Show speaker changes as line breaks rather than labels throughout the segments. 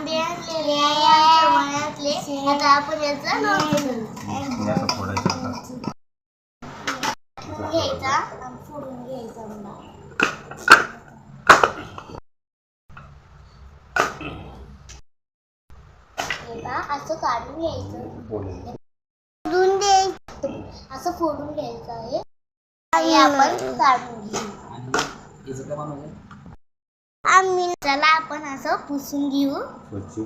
आंबे आणलेले आहे आमच्या मळ्यातले आता आपण याचं लोणचं
असं फोडायचं आता.
घ्यायचा आणि फोडून घ्यायचा मला असं काढून घ्यायचं फोडून द्यायचं असं फोडून घ्यायचं आहे. आणि आपण काढून घेऊ. आम्ही त्याला आपण असं पुसून घेऊ.
स्वच्छ.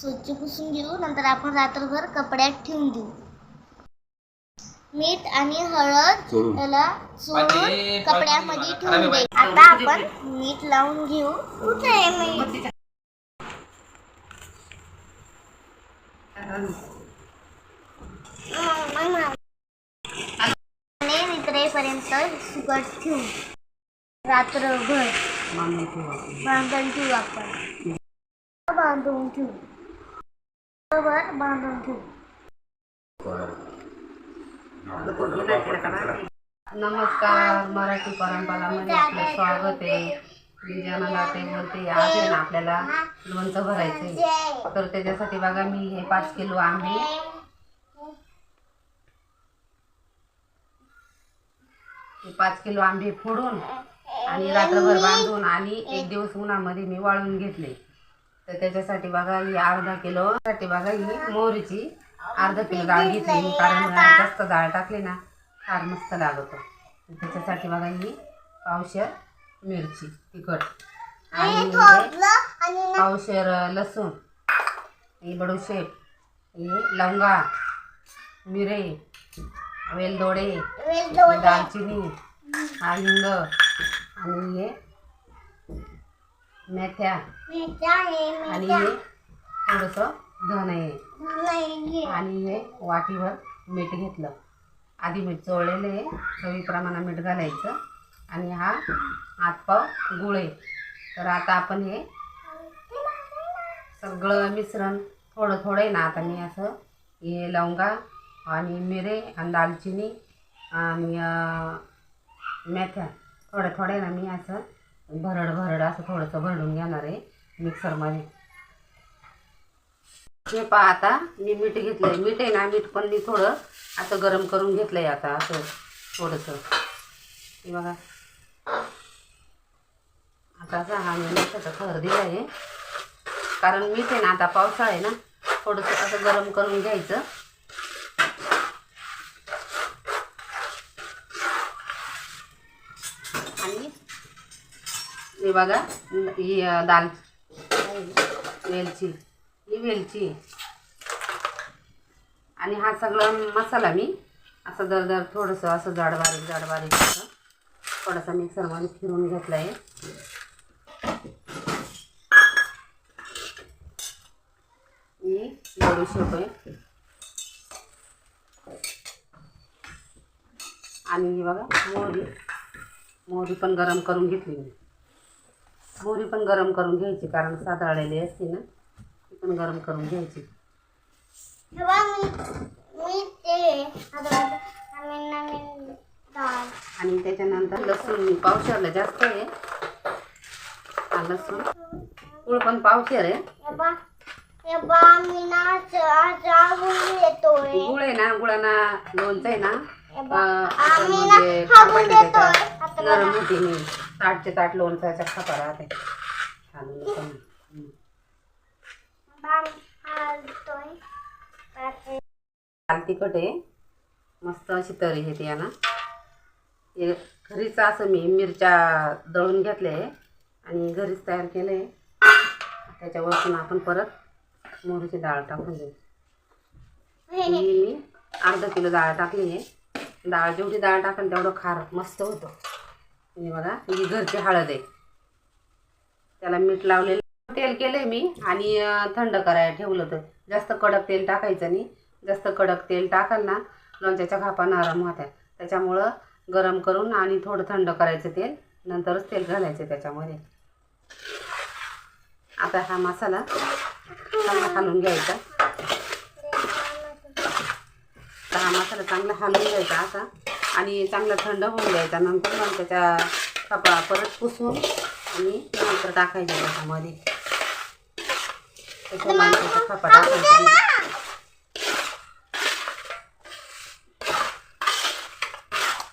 स्वच्छ पुसून घेऊ नंतर आपण रात्रभर कपड्यात ठेवून देऊ. मीठ आणि हळद
चोळून.
त्याला चोळून कपड्यामध्ये ठेवून दे. आता आपण मीठ लावून घेऊ. कुठे आहे मीठ? आणि निद्रेपर्यंत सुकट ठेवू. रात्रभर. बांधून ठेवू आपण बांधून ठेवू बरोबर बांधून ठेवू
नमस्कार मराठी परंपरामध्ये आपलं स्वागत आहे. मी ते बोलते आज आहे ना आपल्याला. लोणचं भरायचं आहे तर त्याच्यासाठी बघा मी हे पाच किलो आंबे. हे पाच किलो आंबे फोडून आणि रात्रभर बांधून आणि एक दिवस उन्हामध्ये मी वाळून घेतले. तर त्याच्यासाठी बघा ही अर्धा किलो साठी बघा ही मोहरीची अर्धा किलो डाळ घेतली. मी कारण जास्त डाळ टाकली ना फार मस्त लागतं त्याच्यासाठी बघा ही पावशर मिरची तिखट. आणि पावशर लसूण हे बडूशेप हे लवंगा मिरे वेलदोडे दालचिनी हिंग आणि हे मेथ्या. आणि हे थोडंसं धन आहे. आणि हे वाटीभर मीठ घेतलं. आधी मीठ चोळलेलं आहे. चवीप्रमाणे मीठ घालायचं. आणि हा हातपाव गुळ आहे. तर आता आपण हे सगळं मिश्रण थोडं थोडं आहे ना आता मी असं हे लवंगा आणि मिरे आणि दालचिनी आणि मेथ्या. थोड्या थोड्या ना मी असं भरड भरड असं थोडंसं भरडून घेणार आहे मिक्सरमध्ये. हे पहा आता मी मीठ घेतलंय. मीठ आहे ना मीठ पण मी थोडं असं गरम करून घेतलंय आता असं थोडंसं. हे बघा. आता असं हा मी मिठाचा थर दिला आहे कारण मीठ आहे ना आता पावसाळा आहे ना थोडंसं असं गरम करून घ्यायचं. बघा. ही दाल. वेलची. ही वेलची. आणि हा सगळा मसाला मी असं दर दर थोडंसं असं जाड बारीक जाड बारीक असं थोडासा मिक्सरमध्ये फिरून घेतला आहे मी बडीशेप आहे. आणि बघा मोहरी. मोहरी पण गरम करून घेतली मी. मोहरी पण गरम करून घ्यायची कारण साधाळलेली असते ना ती पण गरम करून घ्यायची. आणि त्याच्यानंतर लसूण पावशरला जास्त आहे. हा लसूण. गुळ पण पावशर आहे. गुळ आहे ना गुळाना लोणचं आहे ना म्हणजे नरम होती मी ताटचे ताट लोणचाच्या खापा राहते. छान लोणचं. हम्म.
बाम हालतोय पाते.
लाल तिखट आहे. मस्त अशी तरी येते यानं हे घरीच असं मी मिरच्या दळून घेतले आणि घरीच तयार केलं आहे. त्याच्यावरतून आपण परत मोहरीची डाळ टाकून देऊ. मी अर्धा किलो डाळ टाकली आहे. डाळ जेवढी डाळ टाकेल तेवढं खार मस्त होतं. हे बघा ही घरची हळद आहे. त्याला मीठ लावलेलं तेल केलं आहे मी आणि थंड करायला ठेवलं होतं. जास्त कडक तेल टाकायचं नाही. जास्त कडक तेल टाकाल ना लोणच्याच्या खापा नरम होत्या. त्याच्यामुळं गरम करून आणि थोडं थंड करायचं तेल नंतरच तेल घालायचं त्याच्यामध्ये. आता हा मसाला चांगला हलवून घ्यायचा. हा मसाला चांगला हलवून घ्यायचा असा आणि चांगला थंड होऊन द्यायचा. नंतर मग त्याच्या कपडा परत पुसून आणि नंतर टाकायचं त्याच्यामध्ये. त्याच्या लोणच्याचा खापा टाकायचा. नाही.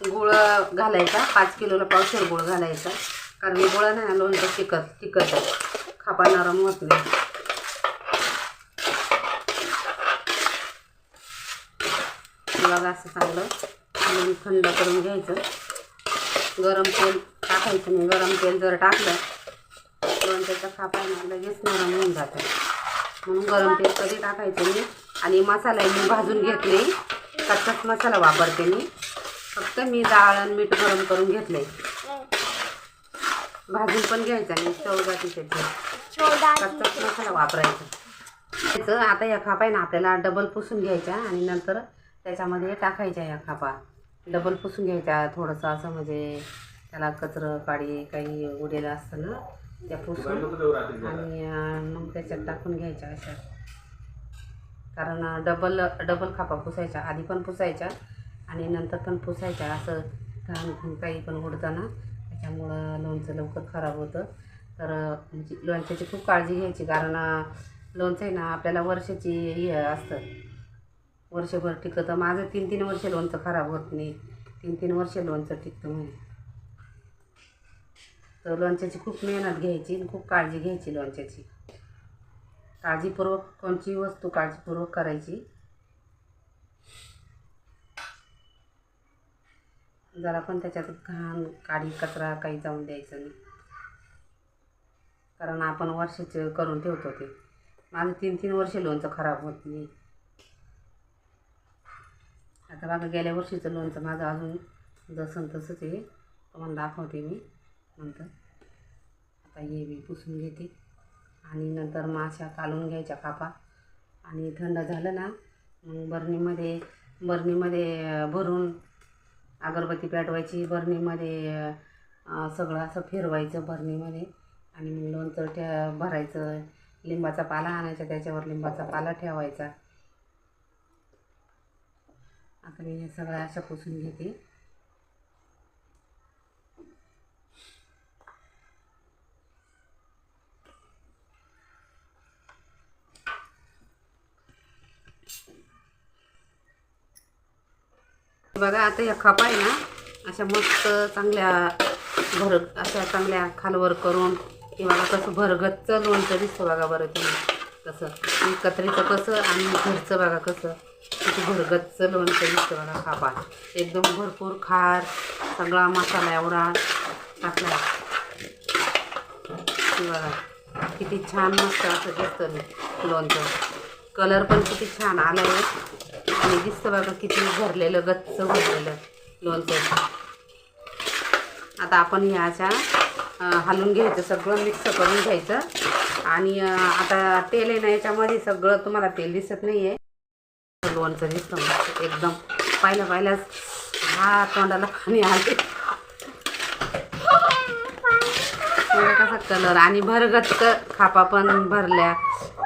गुळ घालायचा. पाच किलोला पावशेर गुळ घालायचा. कारण गुळ नाही ना लोणचं तिखट आहे. खापा नरम होत नाही. बघा असं चांगलं आणि थंड करून घ्यायचं. गरम तेल टाकायचं नाही. गरम तेल जर टाकलं तर खापा आहे ना लगेच नरम होऊन जातं. म्हणून गरम तेल कधी टाकायचं नाही. आणि मसाला मी भाजून घेत नाही. कच्चाच मसाला वापरते मी. फक्त मी डाळ आणि मीठ गरम करून घेतले भाजून पण घ्यायचा नाही
चौदा तिथे
कच्चाच मसाला वापरायचा. त्याचं आता या खापा आहे ना आपल्याला डबल पुसून घ्यायच्या आणि नंतर त्याच्यामध्ये टाकायच्या या खापा. डबल पुसून घ्यायच्या. थोडंसं असं म्हणजे त्याला कचरं काडी काही उडेलं असतं ना त्या पुसून आणि मग त्याच्यात टाकून घ्यायच्या अशा. कारण डबल डबल खापा पुसायच्या. आधी पण पुसायच्या आणि नंतर पण पुसायच्या. असं घाण काही पण उडतं ना त्याच्यामुळं लोणचं लवकर खराब होतं. तर म्हणजे लोणच्याची खूप काळजी घ्यायची. कारण लोणचं आहे ना आपल्याला वर्षाची हे असतं. वर्षभर टिकतं. माझं तीन तीन वर्ष लोणचं खराब होत नाही. तीन तीन वर्ष लोणचं टिकतं म्हणे. तर लोणच्याची खूप मेहनत घ्यायची आणि खूप काळजी घ्यायची लोणच्याची. काळजीपूर्वक कोणची वस्तू काळजीपूर्वक करायची. जरा पण त्याच्यात घाण काडी कचरा काही जाऊन द्यायचं नाही. कारण आपण वर्षाचे करून ठेवतो ते. माझं तीन तीन वर्ष लोणचं खराब होत नाही. आता बघा गेल्या वर्षीचं लोणचं माझं अजून जसं तसंच आहे. तुम्हाला दाखवते मी नंतर. आता हे मी पुसून घेते. आणि नंतर माशा कालून घ्यायच्या कापा. आणि थंड झालं ना मग बरणीमध्ये बरणीमध्ये भरून अगरबत्ती पेटवायची. बरणीमध्ये सगळं असं फिरवायचं बरणीमध्ये. आणि मग लोणचं ठे भरायचं. लिंबाचा पाला आणायचा त्याच्यावर लिंबाचा पाला ठेवायचा. आता मी सगळ्या सगळं अशा पुसून घेते. बघा आता या खपा आहे ना अशा मस्त चांगल्या भर अशा चांगल्या खालवर करून हे बघा कसं भरगच्च लोणचं दिसतं बघा बरं तुम्ही. तसं एकत्रीचं कत्रीचं कसं आणि घरचं बघा कसं. किती भरगच्च लोणचं दिसतं बघा खापा एकदम भरपूर खार सगळा मसाला एवढा टाकला. बघा किती छान मस्त असं दिसतं लोणचं. कलर पण किती छान आला आहे आणि दिसतं बघा किती भरलेलं गच्च भरलेलं लोणचं. आता आपण ह्या अशा अं, हलवून घ्यायचं सगळं मिक्स करून घ्यायचं. आणि आता तेल आहे ना याच्यामध्ये सगळं तुम्हाला तेल दिसत नाही आहे लोणचं दिसतं मस्त एकदम. पाहिलं पाहिल्याच हा तोंडाला पाणी आले कसा कलर आणि भरगत खापा पण भरल्या.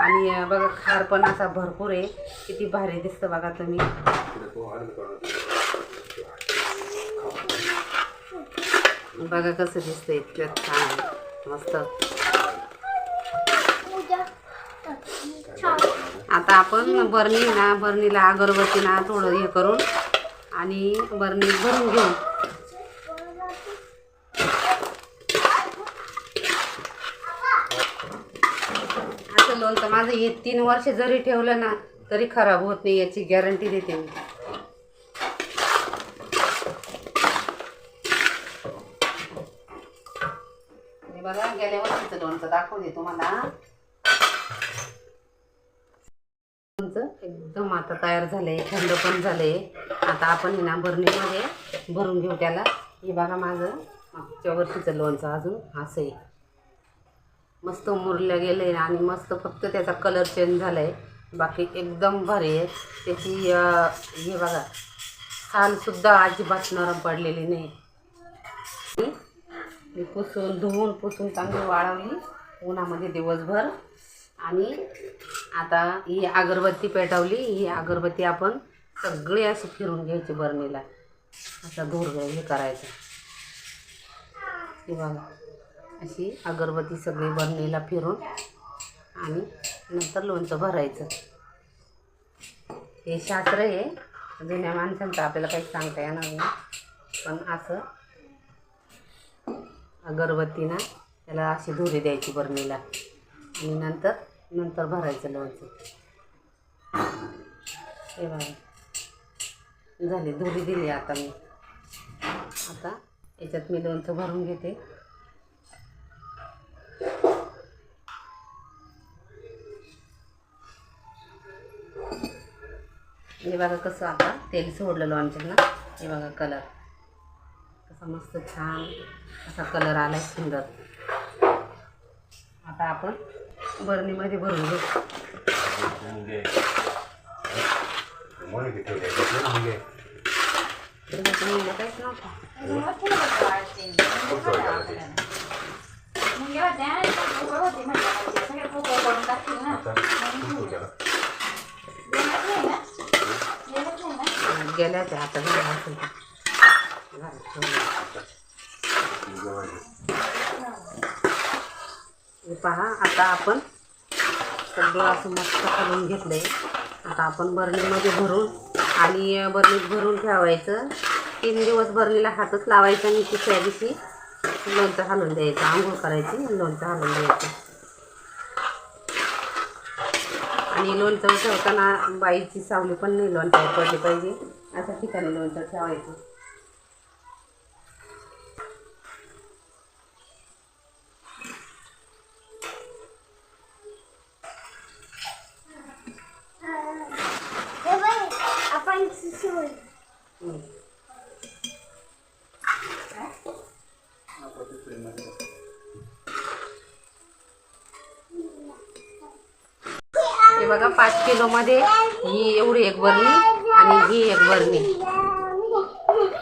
आणि बघा खार पण असा भरपूर आहे. किती भारी दिसतं बघा तुम्ही. बघा कसं दिसतं इतकं छान. मस्त
उद्या छान
आता आपण बरणी ना बरणीला अगरबत्ती ना थोडं हे करून आणि बरणी भरून घेऊ. असं लोणचं माझं हे तीन वर्ष जरी ठेवलं ना तरी खराब होत नाही याची गॅरंटी देते मी. बघा गेल्या वर्षीचं लोणचं दाखवते तुम्हाला. लोणचं एकदम आता तयार झाले थंड पण झाले आता आपण हे ना बरणीमध्ये भरून घेऊ त्याला. हे बघा माझं. मागच्या वर्षीचं लोणचं अजून असं आहे. मस्त मुरलं गेलं आहे आणि मस्त फक्त त्याचा कलर चेंज झाला आहे बाकी एकदम भारी आहे. त्याची हे बघा. सालसुद्धा अजिबात नरम पडलेली नाही. पुसून धुवून पुसून चांगली वाळवली. उन्हामध्ये दिवसभर. आणि आता ही अगरबत्ती पेटवली ही अगरबत्ती आपण सगळी अशी फिरून घ्यायची बरणीला. असा धूर हे करायचं. बघा अशी अगरबत्ती सगळी बरणीला फिरून आणि नंतर लोणचं भरायचं. हे शास्त्र आहे. जुन्या माणसांचं आपल्याला काही सांगता येणार नाही. पण असं अगरबत्तीनं त्याला अशी धुरी द्यायची बरणीला. आणि नंतर नंतर भरायचं लोणचं. हे बघा. झाली धुरी दिली आता मी. आता याच्यात मी लोणचं भरून घेते. हे बघा कसं आता तेल सोडलं लोणचं ना हे बघा कलर. कसा मस्त छान असा कलर आला आहे सुंदर. आता आपण बरणीमध्ये भरून घेऊ काहीच नव्हतं. गेल्या त्या आता झालं असेल तर. झालं, ठेवलं. हे पहा आता आपण सगळं असं मस्त करून घेतलंय. आता आपण बरणीमध्ये भरून आणि बरणीत भरून ठेवायचं. तीन दिवस बरणीला हातच लावायचा आणि तिसऱ्या दिवशी लोणचं घालून द्यायचं आंघोळ करायची लोणचं घालून द्यायचं. आणि लोणचं ठेवताना बाईची सावली पण नाही लोणचं पडली पाहिजे. अशा ठिकाणी लोणचं ठेवायचं
हे बघ, आपण शिवू.
हम्म. हे बघा पाच किलोमध्ये ही एवढी एक बरणी आणि ही एक बरणी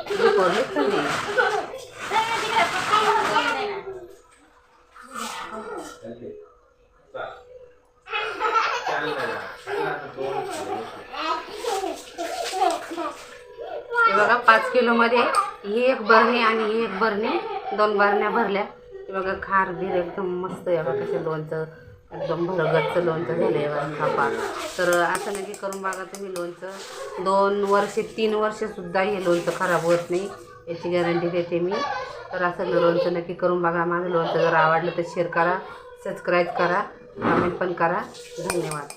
ही बरणी कमी आहे. हे बघा पाच किलोमध्ये ही एक बरणी आणि ही एक बरणी दोन बरण्या भरल्या. की बघा खार बीर एकदम मस्त आहे. बघा कसं लोणचं एकदम भरगतचं लोणचं झालं आहे बघा खापा तर असं नक्की करून बघा तुम्ही लोणचं. दोन वर्षे तीन वर्षसुद्धा हे लोणचं खराब होत नाही. याची गॅरंटी देते मी. तर असं लोणचं नक्की करून बघा. माझं लोणचं जर आवडलं तर शेअर करा सबस्क्राईब करा कमेंट पण करा. धन्यवाद.